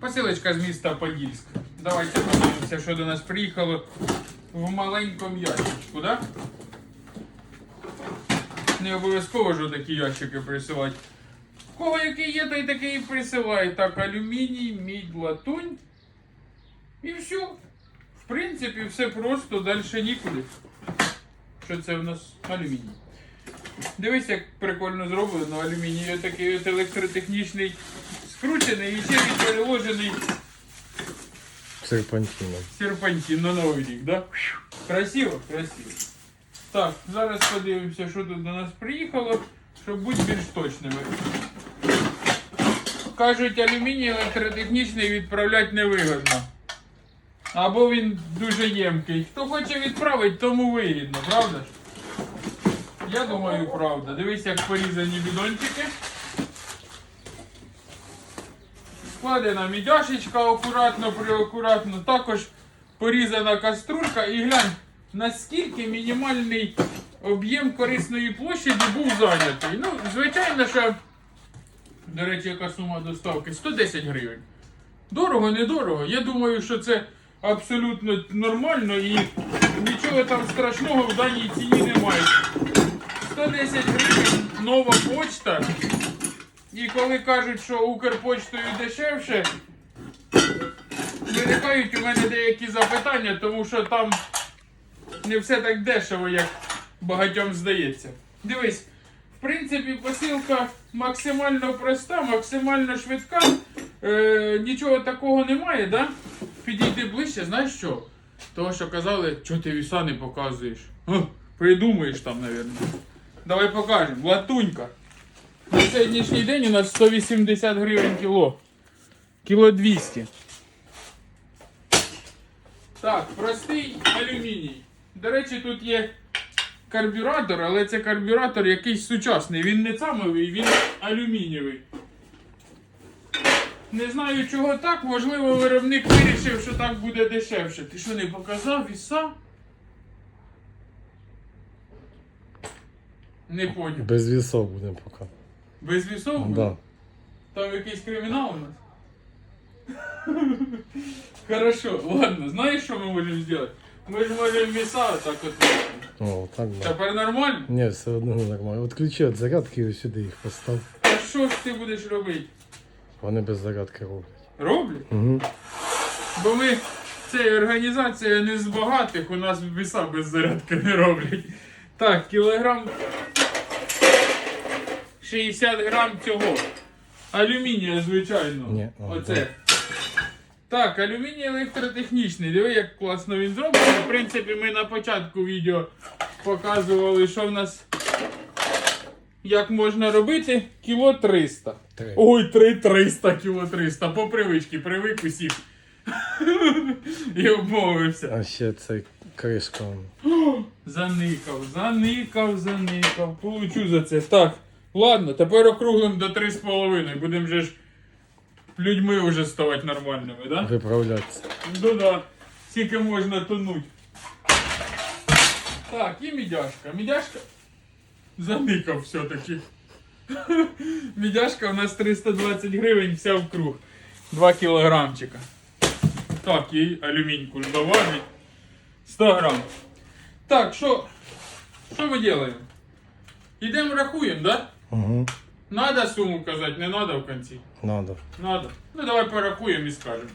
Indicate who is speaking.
Speaker 1: Посилочка з міста Подільськ. Давайте подивимося, що до нас приїхало в маленькому ящичку, да? Не обов'язково ж такі ящики присилати. В кого який є, той такий і присилає. Так, алюміній, мідь, латунь. І все. В принципі, все просто, далі нікуди. Що це в нас алюміній? Дивись, як прикольно зроблено алюміній. Такий от електротехнічний скручений і ще він переложений
Speaker 2: Серпантином.
Speaker 1: серпантин на новий рік, да? Красиво, красиво. Так, зараз подивимося, що тут до нас приїхало, щоб бути більш точними. Кажуть, алюміній електротехнічний відправляти невигодно. Або він дуже ємкий. Хто хоче відправити, тому вигідно, правда ж? Я думаю, правда. Дивись, як порізані бідончики. Складена мідяшечка акуратно, приакуратно. Також порізана каструлька. І глянь, наскільки мінімальний об'єм корисної площаді був зайнятий. Ну, звичайно, що, до речі, яка сума доставки? 110 гривень. Дорого, недорого. Я думаю, що це абсолютно нормально і нічого там страшного в даній ціні немає. 110 гривень нова почта. І коли кажуть, що Укрпочтою дешевше, виникають у мене деякі запитання, тому що там не все так дешево, як багатьом здається. Дивись, в принципі, посилка максимально проста, максимально швидка. Е, нічого такого немає, да? Підійди ближче, знаєш що? Того, що казали, що ти віса не показуєш. Га, придумаєш там, мабуть. Давай покажемо. Латунька. На сьогоднішній день у нас 180 гривень кіло. Кіло 200. Так, простий алюміній. До речі, тут є карбюратор, але це карбюратор якийсь сучасний. Він не цамовий, він алюмінієвий. Не знаю чого так, можливо, виробник вирішив, що так буде дешевше. Ти що не показав віса? Не поняв.
Speaker 2: Без весов будемо поки.
Speaker 1: Без вісов?
Speaker 2: Да.
Speaker 1: Там якийсь кримінал у нас? Хорошо, ладно, знаєш, що ми можемо зробити? Ми ж можемо віса так от.
Speaker 2: О, так да.
Speaker 1: Тепер нормально?
Speaker 2: Ні, все одно не нормально. От ключі від зарядки ось сюди їх постав.
Speaker 1: А що ж ти будеш робити?
Speaker 2: Вони без зарядки роблять.
Speaker 1: Роблять?
Speaker 2: Угу.
Speaker 1: Бо ми це організація не з багатих, у нас віса без зарядки не роблять. Так, кілограм 60 грам цього. Алюмінія, звичайно.
Speaker 2: Ні,
Speaker 1: Оце. Так, алюміній електротехнічний. Диви, як класно він зроблений. В принципі, ми на початку відео показували, що в нас як можна робити. Кіло 300.
Speaker 2: Три.
Speaker 1: Ой, 3 300, кіло 300. По привичці, привик усіх. І обмовився.
Speaker 2: А ще цей кришка.
Speaker 1: Заникав, заникав, заникав. Получу за це. Так, ладно, тепер округлим до 3,5. Будемо же ж людьми вже ставати нормальними, да?
Speaker 2: Виправлятися.
Speaker 1: Ну да. Скільки можна тонуть. Так, і мідяшка. Мідяшка заникав все-таки. Мідяшка у нас 320 гривень, вся в круг. 2 кілограмчика. Так, їй алюміньку ж доважить. 100 грам. Так, що? Що ми робимо? Ідемо рахуємо, да?
Speaker 2: Угу.
Speaker 1: Надо суму казати, не надо в кінці.
Speaker 2: Надо.
Speaker 1: Надо. Ну давай порахуємо і скажемо.